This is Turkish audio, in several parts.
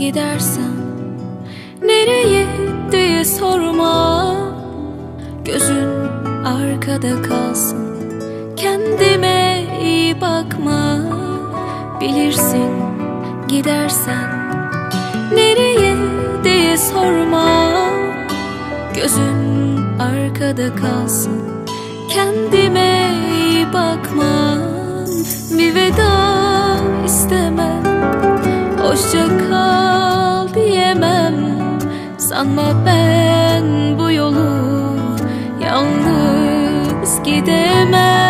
gidersen Nereye diye sorma. Gözün arkada kalsın Kendime iyi bakma. Bilirsin gidersen Nereye diye sorma. Gözün arkada kalsın Kendime iyi bakmam Bir Sanma ben bu yolu Yalnız gidemem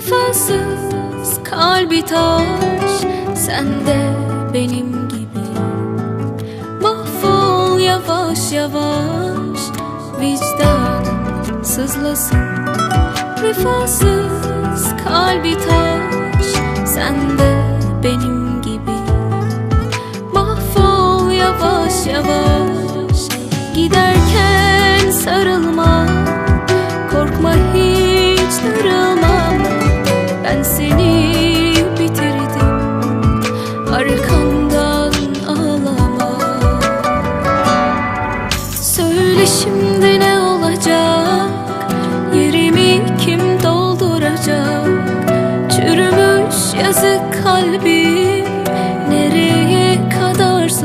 Vefasız kalbi taş Sen de benim gibi. Mahvol yavaş yavaş Vicdanım sızlasın. Vefasız kalbi taş Sen de benim gibi. Mahvol yavaş yavaş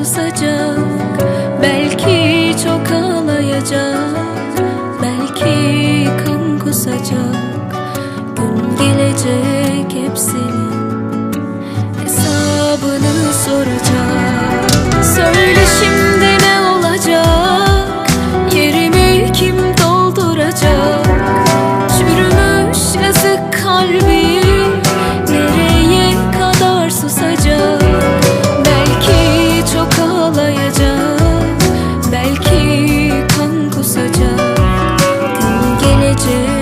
susacak Belki çok ağlayacak Belki kan kusacak. Gün gelecek hepsinin Hesabını soracak. Söyle Belki